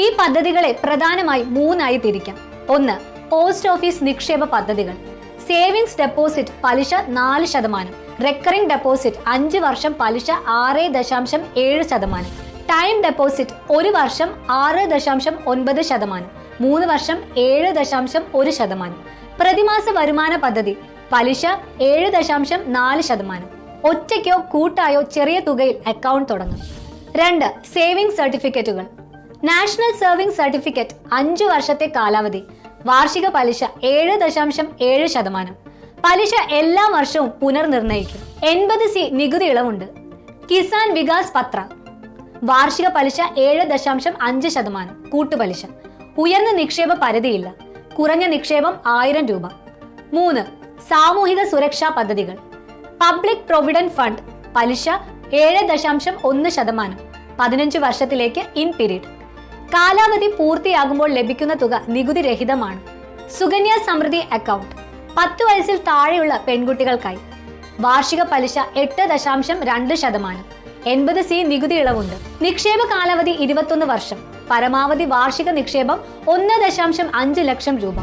ഈ പദ്ധതികളെ പ്രധാനമായി മൂന്നായി തിരിക്കാം. ഒന്ന് പോസ്റ്റ് ഓഫീസ് നിക്ഷേപ പദ്ധതികൾ. സേവിങ്സ് ഡെപ്പോസിറ്റ് പലിശ നാല് ശതമാനം. റെക്കറിംഗ് ഡെപ്പോസിറ്റ് അഞ്ച് വർഷം പലിശ ആറ് ദശാംശം ഏഴ് ശതമാനം. ടൈം ഡെപ്പോസിറ്റ് ഒരു വർഷം ആറ് ദശാംശം ഒൻപത് ശതമാനം. മൂന്ന് വർഷം ഏഴ് ദശാംശം ഒരു ശതമാനം. പ്രതിമാസ വരുമാന പദ്ധതി പലിശ ഏഴ് ദശാംശം നാല് ശതമാനം. ഒറ്റയ്ക്കോ കൂട്ടായോ ചെറിയ തുകയിൽ അക്കൗണ്ട് തുടങ്ങും. രണ്ട് സേവിംഗ് സർട്ടിഫിക്കറ്റുകൾ നാഷണൽ സർവിംഗ് സർട്ടിഫിക്കറ്റ് അഞ്ചു വർഷത്തെ കാലാവധി. വാർഷിക പലിശ ഏഴ് ദശാംശം ഏഴ് ശതമാനം. പലിശ എല്ലാ വർഷവും പുനർനിർണയിക്കും എൺപത് സി നികുതി ഇളവുണ്ട്. കിസാൻ വികാസ് പത്ര. വാർഷിക പലിശ ഏഴ് ദശാംശം അഞ്ച് ശതമാനം. കൂട്ടുപലിശ. ഉയർന്ന നിക്ഷേപ പരിധിയില്ല. കുറഞ്ഞ നിക്ഷേപം ആയിരം രൂപ. മൂന്ന്. സാമൂഹിക സുരക്ഷാ പദ്ധതികൾ. Public provident fund. പലിശ ഏഴ് ദശാംശം ഒന്ന് ശതമാനം. പതിനഞ്ച് വർഷത്തിലേക്ക് ഇൻ പീരീഡ്. കാലാവധി പൂർത്തിയാകുമ്പോൾ ലഭിക്കുന്ന തുക നികുതി രഹിതമാണ് സുകന്യ സമൃദ്ധി അക്കൗണ്ട് പത്ത് വയസ്സിൽ താഴെയുള്ള പെൺകുട്ടികൾക്കായി. വാർഷിക പലിശ എട്ട് ദശാംശം രണ്ട് ശതമാനം. എൺപത് സി നികുതി ഇളവുണ്ട്. നിക്ഷേപ കാലാവധി ഇരുപത്തൊന്ന് വർഷം. പരമാവധി വാർഷിക നിക്ഷേപം ഒന്ന് ദശാംശം അഞ്ച് ലക്ഷം രൂപ.